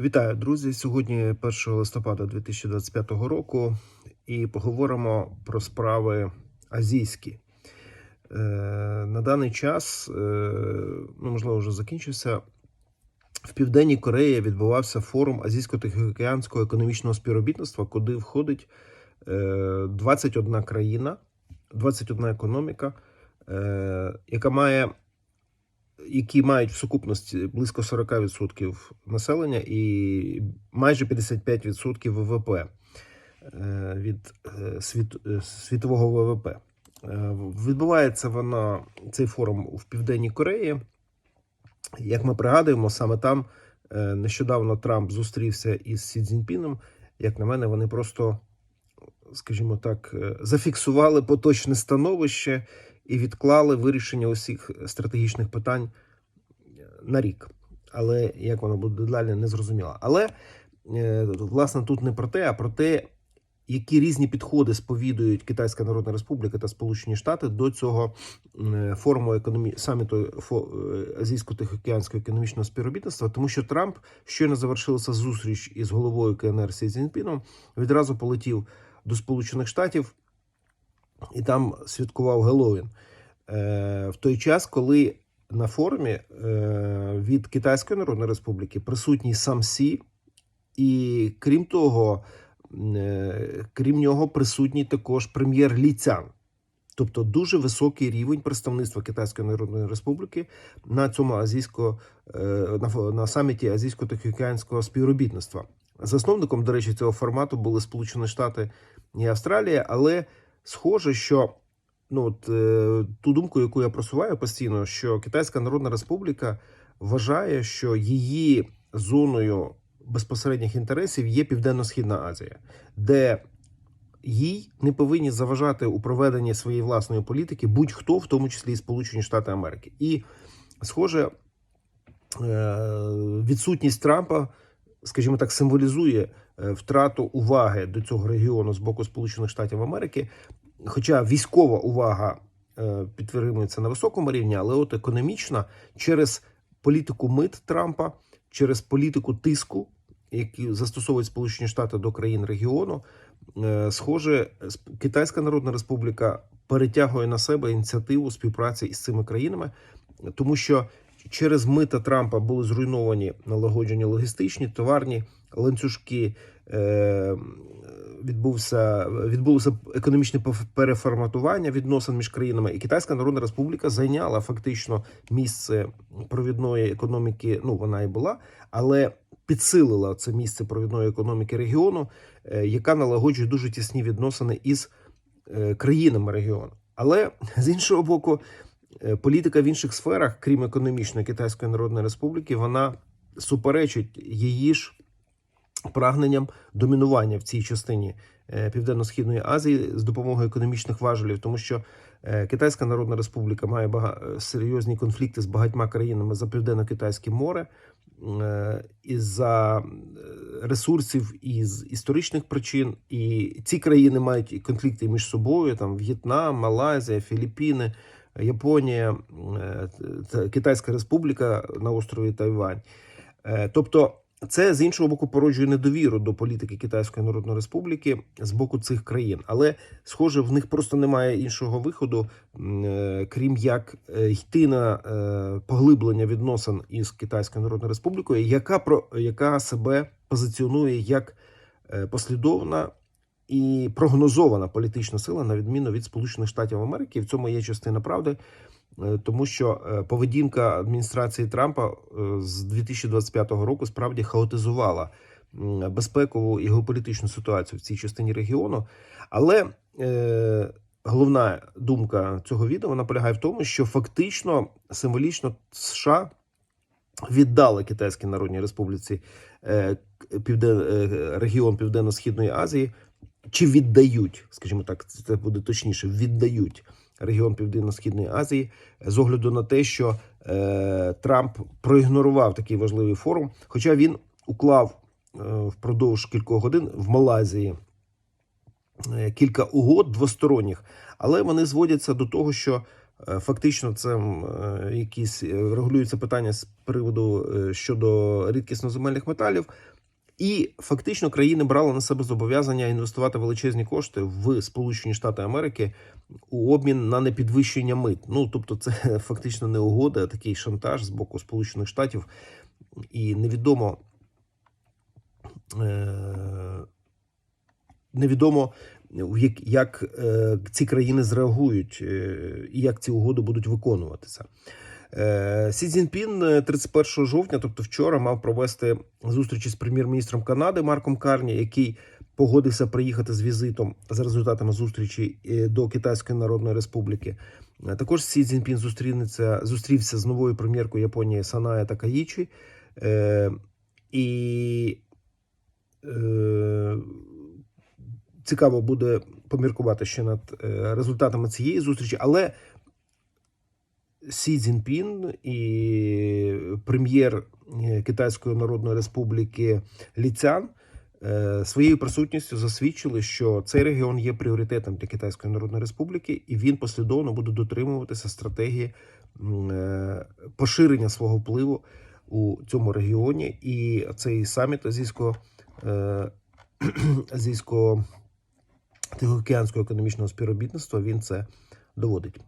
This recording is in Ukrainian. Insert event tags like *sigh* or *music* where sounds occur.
Вітаю, друзі! Сьогодні 1 листопада 2025 року, і поговоримо про справи азійські. Е, на даний час, е, ну можливо, вже закінчився. В Південній Кореї відбувався форум Азійсько-Тихоокеанського економічного співробітництва, куди входить е, 21 країна, 21 економіка, е, яка має які мають в сукупності близько 40% населення і майже 55% ВВП е, від е, світ, е, світового ВВП. Відбувається вона цей форум в Південній Кореї. Як ми пригадуємо, саме там нещодавно Трамп зустрівся із Сі Цзіньпіном. Як на мене, вони просто, скажімо так, зафіксували поточне становище і відклали вирішення усіх стратегічних питань на рік. Але як воно буде далі, не зрозуміло. Але е, власне тут не про те, а про те, які різні підходи сповідують Китайська Народна Республіка та Сполучені Штати до цього е, форуму економі... саміту е, Азійсько-Тихоокеанського економічного співробітництва, тому що Трамп щойно завершилася зустріч із головою КНР Сі Цзіньпіном, відразу полетів до Сполучених Штатів і там святкував Геловін. Е, в той час, коли на форумі е, від Китайської Народної Республіки присутній сам Сі, і крім того, е, крім нього, присутній також прем'єр Лі Цян. Тобто дуже високий рівень представництва Китайської Народної Республіки на цьому азійсько на, на саміті азійсько-тихоокеанського співробітництва. Засновником, до речі, цього формату були Сполучені Штати і Австралія, але схоже, що ну от е, ту думку, яку я просуваю постійно, що Китайська Народна Республіка вважає, що її зоною безпосередніх інтересів є Південно-Східна Азія, де їй не повинні заважати у проведенні своєї власної політики будь-хто, в тому числі і Сполучені Штати Америки. І схоже, е, відсутність Трампа, скажімо так, символізує е, втрату уваги до цього регіону з боку Сполучених Штатів Америки. Хоча військова увага е, підтримується на високому рівні, але от економічна через політику мит Трампа, через політику тиску, які застосовують Сполучені Штати до країн регіону, е, схоже, Китайська Народна Республіка перетягує на себе ініціативу співпраці із цими країнами, тому що через мита Трампа були зруйновані налагоджені логістичні товарні ланцюжки. Е, відбувся відбулося економічне переформатування відносин між країнами, і Китайська Народна Республіка зайняла фактично місце провідної економіки. Ну вона і була, але підсилила це місце провідної економіки регіону, е, яка налагоджує дуже тісні відносини із е, країнами регіону. Але з іншого боку, політика в інших сферах, крім економічної Китайської Народної Республіки, вона суперечить її ж прагненням домінування в цій частині е, Південно-Східної Азії з допомогою економічних важелів, тому що е, Китайська Народна Республіка має бага... серйозні конфлікти з багатьма країнами за Південно-Китайське море е, із-за е, ресурсів із історичних причин, і ці країни мають конфлікти між собою: там В'єтнам, Малайзія, Філіппіни. Японія, е, Китайська Республіка на острові Тайвань. Е, Тобто, це з іншого боку породжує недовіру до політики Китайської Народної Республіки з боку цих країн, але схоже, в них просто немає іншого виходу, е, крім як йти на поглиблення відносин із Китайською Народною Республікою, яка про яка себе позиціонує як послідовна і прогнозована політична сила, на відміну від Сполучених Штатів Америки. І в цьому є частина правди. Е, Тому що е, поведінка адміністрації Трампа е, з 2025 року справді хаотизувала безпекову і геополітичну ситуацію в цій частині регіону. Але е, головна думка цього відео вона полягає в тому, що фактично символічно США віддали Китайській Народній Республіці е, півден, е, регіон Південно-Східної Азії, чи віддають, скажімо так, це буде точніше, віддають регіон Південно-Східної Азії з огляду на те, що е, Трамп проігнорував такий важливий форум, хоча він уклав е, впродовж кількох годин в Малайзії е, кілька угод двосторонніх, але вони зводяться до того, що Е, Фактично, це е, якісь е, регулюються питання з приводу е, щодо рідкісноземельних металів. І фактично країни брали на себе зобов'язання інвестувати величезні кошти в Сполучені Штати Америки у обмін на непідвищення мит. Ну тобто, це *laughs* фактично не угода, а такий шантаж з боку Сполучених Штатів, і невідомо. Е- невідомо як, як е, ці країни зреагують е, і як ці угоди будуть виконуватися. Е, Сі Цзіньпін е, 31 жовтня, тобто вчора, мав провести зустрічі з прем'єр-міністром Канади Марком Карні, який погодився приїхати з візитом за результатами зустрічі е, до Китайської Народної Республіки. Е, Також Сі Цзіньпін зустрінеться зустрівся з новою прем'єркою Японії Саная Такаїчі. Е, і е, цікаво буде поміркувати ще над е, результатами цієї зустрічі, але Сі Цзіньпін і прем'єр е, Китайської Народної Республіки Лі Цян е, своєю присутністю засвідчили, що цей регіон є пріоритетом для Китайської Народної Республіки, і він послідовно буде дотримуватися стратегії е, поширення свого впливу у цьому регіоні. І цей саміт азійського *clears throat* азійського Тихоокеанського економічного співробітництва він це доводить.